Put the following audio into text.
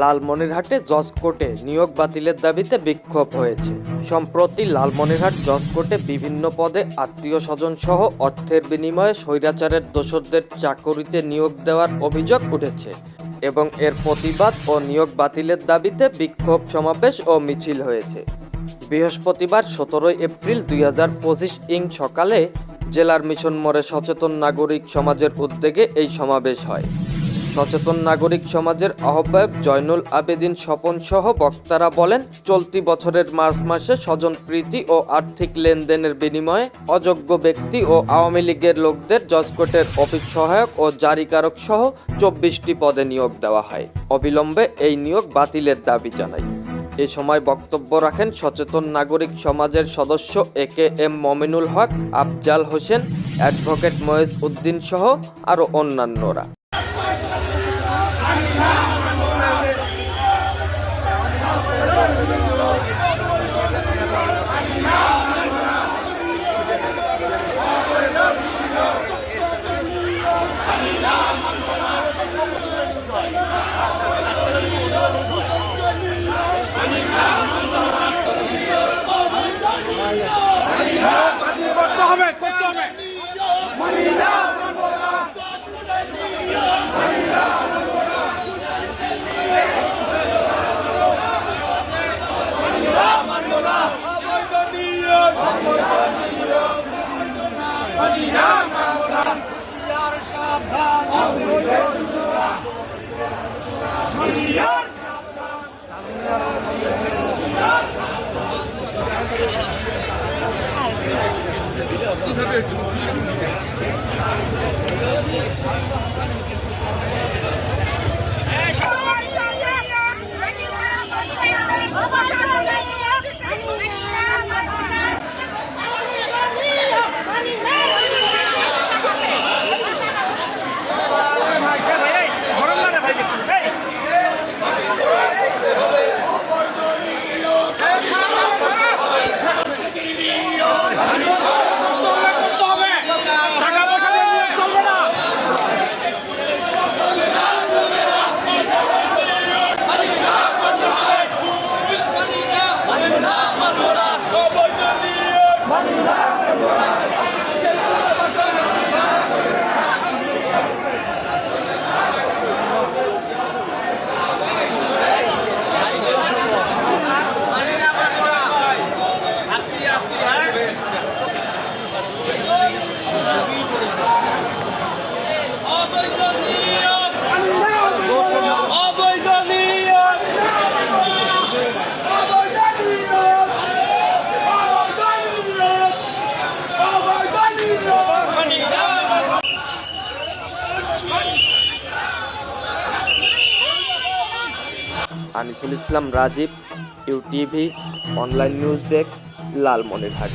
লালমনিরহাটে জজ কোর্টে নিয়োগ বাতিলের দাবিতে বিক্ষোভ হয়েছে। সম্প্রতি লালমনিরহাট জজ কোর্টে বিভিন্ন পদে আত্মীয় স্বজন সহ অর্থের বিনিময়ে স্বৈরাচারের দোসরদের চাকরিতে নিয়োগ দেওয়ার অভিযোগ উঠেছে এবং এর প্রতিবাদ ও নিয়োগ বাতিলের দাবিতে বিক্ষোভ সমাবেশ ও মিছিল হয়েছে। বৃহস্পতিবার সতেরোই এপ্রিল দুই হাজার পঁচিশ ইং সকালে জেলার মিশন মোড়ে সচেতন নাগরিক সমাজের উদ্যোগে এই সমাবেশ হয়। সচেতন নাগরিক সমাজের আহ্বায়ক জয়নুল আবেদিন স্বপন সহ বক্তারা বলেন, চলতি বছরের মার্চ মাসে স্বজন প্রীতি ও আর্থিক লেনদেনের বিনিময়ে অযোগ্য ব্যক্তি ও আওয়ামী লীগের লোকদের জজকোর্টের অফিস সহায়ক ও জারিকারক সহ চব্বিশটি পদে নিয়োগ দেওয়া হয়। অবিলম্বে এই নিয়োগ বাতিলের দাবি জানায়। এ সময় বক্তব্য রাখেন সচেতন নাগরিক সমাজের সদস্য A K M Mominul Haque, Afzal Hossain, advocate Moyez Uddin সহ আরও অন্যান্যরা। করতে 太厉害了！这才叫直播。Anisul Islam Rajib UTV online news desk Lalmonirhat.